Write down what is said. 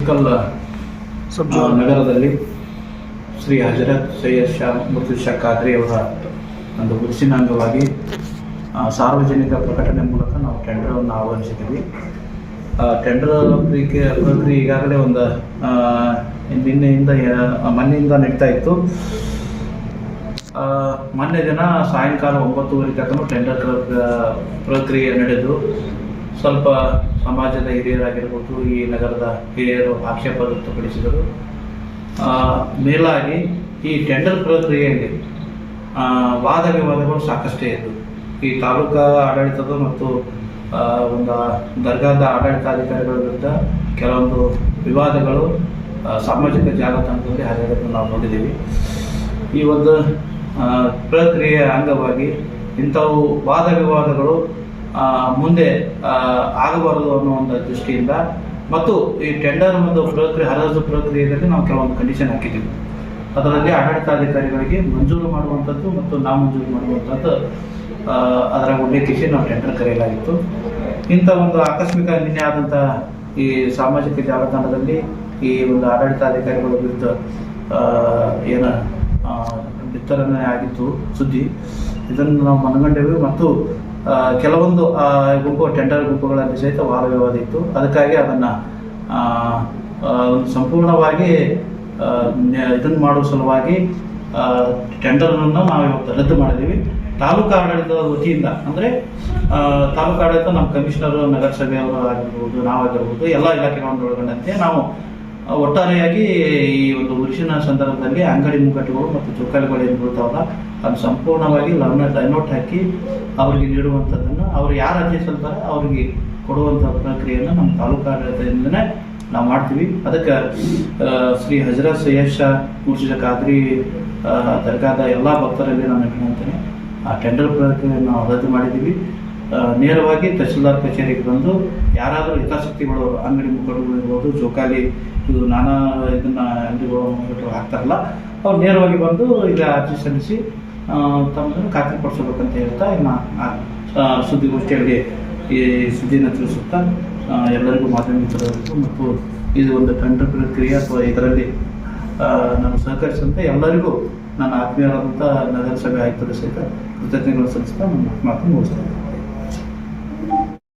ಕಲ್ಲ ಸಬ್ ನಗರದಲ್ಲಿ ಶ್ರೀ ಹಜರತ್ ಸೈಯದ್ ಶಾ ಮುರ್ತು ಶಾ ಖಾದ್ರಿ ಅವರ ಒಂದು ಅಂಗವಾಗಿ ಸಾರ್ವಜನಿಕ ಪ್ರಕಟಣೆ ಮೂಲಕ ನಾವು ಟೆಂಡರನ್ನು ಆಹ್ವಾನಿಸಿದ್ದೀವಿ. ಟೆಂಡರ್ ಪ್ರಕ್ರಿಯೆ ಪ್ರಕ್ರಿಯೆ ಈಗಾಗಲೇ ಒಂದು ನಿನ್ನೆಯಿಂದ ಮೊನ್ನೆಯಿಂದ ನಡೀತಾ ಇತ್ತು. ಆ, ಮೊನ್ನೆ ದಿನ ಸಾಯಂಕಾಲ ಒಂಬತ್ತುವರೆ ತನಕ ಟೆಂಡರ್ ಪ್ರಕ್ರಿಯೆ ನಡೆದು ಸ್ವಲ್ಪ ಸಮಾಜದ ಹಿರಿಯರಾಗಿರ್ಬೋದು, ಈ ನಗರದ ಹಿರಿಯರು ಆಕ್ಷೇಪ ವ್ಯಕ್ತಪಡಿಸಿದರು ಮೇಲಾಗಿ ಈ ಟೆಂಡರ್ ಪ್ರಕ್ರಿಯೆಯಲ್ಲಿ ವಾದ ವಿವಾದಗಳು ಸಾಕಷ್ಟೇ ಇದ್ದವು ಈ ತಾಲೂಕಾ ಆಡಳಿತದ ಮತ್ತು ಒಂದು ದರ್ಗಾದ ಆಡಳಿತಾಧಿಕಾರಿಗಳ ವಿರುದ್ಧ ಕೆಲವೊಂದು ವಿವಾದಗಳು ಸಾಮಾಜಿಕ ಜಾಲತಾಣದಲ್ಲಿ ಹರಿಯೋದನ್ನು ನಾವು ನೋಡಿದ್ದೀವಿ. ಈ ಒಂದು ಪ್ರಕ್ರಿಯೆಯ ಅಂಗವಾಗಿ ಇಂಥವು ವಾದ ವಿವಾದಗಳು ಮುಂದೆ ಆಗಬಾರದು ಅನ್ನೋ ಒಂದು ದೃಷ್ಟಿಯಿಂದ ಮತ್ತು ಈ ಟೆಂಡರ್ ಒಂದು ಪ್ರಕ್ರಿಯೆ, ಹರಾಜು ಪ್ರಕ್ರಿಯೆಯಲ್ಲಿ ನಾವು ಕೆಲವೊಂದು ಕಂಡೀಷನ್ ಹಾಕಿದ್ದೀವಿ. ಅದರಲ್ಲಿ ಆಡಳಿತಾಧಿಕಾರಿಗಳಿಗೆ ಮಂಜೂರು ಮಾಡುವಂಥದ್ದು ಮತ್ತು ನಾಮಂಜೂರು ಮಾಡುವಂಥದ್ದು ಅದರ ಉಲ್ಲೇಖಿಸಿ ನಾವು ಟೆಂಡರ್ ಕರೆಯಲಾಗಿತ್ತು. ಇಂಥ ಒಂದು ಆಕಸ್ಮಿಕ ನಿನ್ನೆ ಆದಂಥ ಈ ಸಾಮಾಜಿಕ ಜಾಲತಾಣದಲ್ಲಿ ಈ ಒಂದು ಆಡಳಿತಾಧಿಕಾರಿಗಳ ವಿರುದ್ಧ ಏನು ಬಿತ್ತರಣೆ ಆಗಿತ್ತು ಸುದ್ದಿ. ಇದನ್ನು ನಾವು ಮನಗಂಡೆವು ಮತ್ತು ಕೆಲವೊಂದು ಗುಂಪು ಟೆಂಡರ್ ಗುಂಪುಗಳಲ್ಲಿ ಸಹಿತ ವಾದ ವಿವಾದ ಇತ್ತು ಅದಕ್ಕಾಗಿ ಅದನ್ನು ಸಂಪೂರ್ಣವಾಗಿ ಇದನ್ನು ಮಾಡುವ ಸಲುವಾಗಿ ಟೆಂಡರನ್ನು ನಾವು ಇವತ್ತು ರದ್ದು ಮಾಡಿದ್ದೀವಿ ತಾಲೂಕು ಆಡಳಿತದ ವತಿಯಿಂದ, ಅಂದರೆ ತಾಲೂಕು ಆಡಳಿತ ನಮ್ಮ ಕಮಿಷನರು ನಗರಸಭೆಯವರು ಆಗಿರ್ಬೋದು ನಾವಾಗಿರ್ಬೋದು ಎಲ್ಲ ಇಲಾಖೆಗಳನ್ನು ಒಳಗೊಂಡಂತೆ ನಾವು ಒಟ್ಟಾರೆಯಾಗಿ ಈ ಒಂದು ಉರುಸಿನ ಸಂದರ್ಭದಲ್ಲಿ ಅಂಗಡಿ ಮುಗ್ಗಟ್ಟುಗಳು ಮತ್ತು ಚೌಕಾಲಿಗಳು ಏನು ಬೀಳ್ತಾವಲ್ಲ ಅದು ಸಂಪೂರ್ಣವಾಗಿ ಲವ್ನ ಲೈನೌಟ್ ಹಾಕಿ ಅವರಿಗೆ ನೀಡುವಂಥದ್ದನ್ನು ಅವ್ರು ಯಾರು ಅರ್ಜಿ ಸಲ್ತಾರೆ ಅವರಿಗೆ ಕೊಡುವಂಥ ಪ್ರಕ್ರಿಯೆಯನ್ನು ನಮ್ಮ ತಾಲೂಕು ಆಡಳಿತದಿಂದನೇ ನಾವು ಮಾಡ್ತೀವಿ. ಅದಕ್ಕೆ ಶ್ರೀ ಹಜರತ್ ಸಯ್ಯದ್ ಶಾ ಮುರ್ಷಿದ ಖಾದ್ರಿ ದರ್ಗಾದ ಎಲ್ಲ ಭಕ್ತರಲ್ಲಿ ನಾನು ಹೇಳ್ತೇನೆ ಆ ಟೆಂಡರ್ ಪ್ರಕ್ರಿಯೆ ನಾವು ರದ್ದು ಮಾಡಿದ್ದೀವಿ. ನೇರವಾಗಿ ತಹಸೀಲ್ದಾರ್ ಕಚೇರಿಗೆ ಬಂದು ಯಾರಾದರೂ ಹಿತಾಸಕ್ತಿಗಳು ಅಂಗಡಿ ಮುಖಂಡಗಳು ಇರ್ಬೋದು ಜೋಕಾಲಿ ಇದು ನಾನಾ ಇದನ್ನ ಅಂಗಡಿಗಳು ಹಾಕ್ತಾರಲ್ಲ, ಅವ್ರು ನೇರವಾಗಿ ಬಂದು ಈಗ ಅರ್ಜಿ ಸಲ್ಲಿಸಿ ತಮ್ಮನ್ನು ಖಾತ್ರಿಪಡಿಸಬೇಕಂತ ಹೇಳ್ತಾ ಇನ್ನು ಸುದ್ದಿಗೋಷ್ಠಿಯಲ್ಲಿ ಈ ಸುದ್ದಿನ ತಿಳಿಸುತ್ತಾ ಎಲ್ಲರಿಗೂ ಮಾಧ್ಯಮ ಮತ್ತು ಇದು ಒಂದು ಟೆಂಡರ್ ಪ್ರಕ್ರಿಯೆ ಅಥವಾ ಇದರಲ್ಲಿ ನಾನು ಸಹಕರಿಸಿದಂತೆ ಎಲ್ಲರಿಗೂ ನನ್ನ ಆತ್ಮೀಯರಾದಂಥ ನಗರಸಭೆ ಆಯುಕ್ತರು ಸಹಿತ ಕೃತಜ್ಞತೆಗಳು ಸಲ್ಲಿಸ್ತಾ ನನ್ನ ಮಾತು ಮುಗಿಸ್ತೇನೆ.